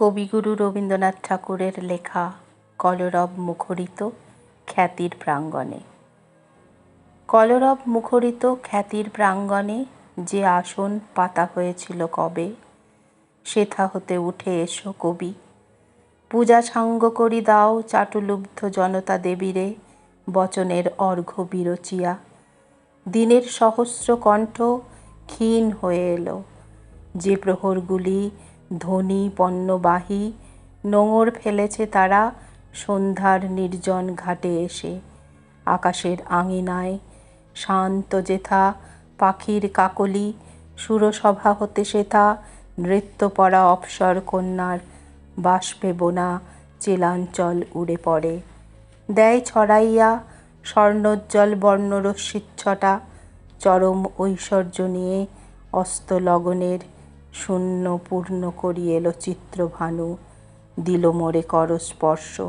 কবিগুরু রবীন্দ্রনাথ ঠাকুরের লেখা কলরব মুখরিত খ্যাতির প্রাঙ্গণে। কলরব মুখরিত খ্যাতির প্রাঙ্গণে যে আসন পাতা হয়েছিল কবে, সেথা হতে উঠে এসো কবি। পূজা সাঙ্গ করি দাও চাটুলুব্ধ জনতা দেবীরে, বচনের অর্ঘ্য বিরচিয়া। দিনের সহস্র কণ্ঠ ক্ষীণ হয়ে এলো, যে প্রহরগুলি ধনী, পণ্যবাহী, নোঙর ফেলেছে তারা, সন্ধ্যার নির্জন ঘাটে এসে। আকাশের আঙিনায় শান্ত যেথা, পাখির কাকলি, সুরসভা হতে সেথা, নৃত্য পরা অপসর কন্যার বাষ্পে বোনা চেলাঞ্চল উড়ে পড়ে। দেয় ছড়াইয়া স্বর্ণোজ্জ্বল বর্ণরশ্মিচ্ছটা, চরম ঐশ্বর্য নিয়ে অস্তলগ্নের শূন্য পূর্ণ করি এলো চিত্রভানু, দিল মোরে করস্পর্শ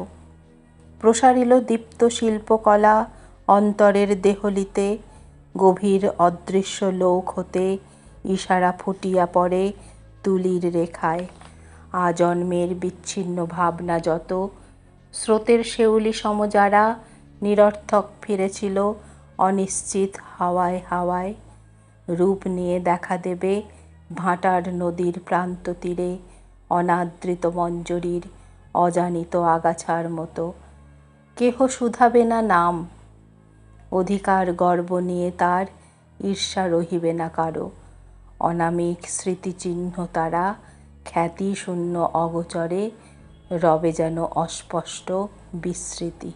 প্রসারিল দীপ্ত শিল্পকলা অন্তরের দেহলিতে, গভীর অদৃশ্য লোক হতে ইশারা ফুটিয়া পড়ে তুলির রেখায়। আজন্মের বিচ্ছিন্ন ভাবনা যত, স্রোতের শেউলি সম যারা নিরর্থক ফিরেছিল অনিশ্চিত হাওয়ায় হাওয়ায়। রূপ নিয়ে দেখা দেবে ভাঁটার নদীর প্রান্ত তীরে অনাদৃত মঞ্জরির অজানিত আগাছার মতো। কেহ শুধাবে না নাম। অধিকার গর্ব নিয়ে তার ঈর্ষা রহিবে না কারও। অনামিক স্মৃতিচিহ্ন তারা খ্যাতি শূন্য অগোচরে, রবে যেন অস্পষ্ট বিস্মৃতি।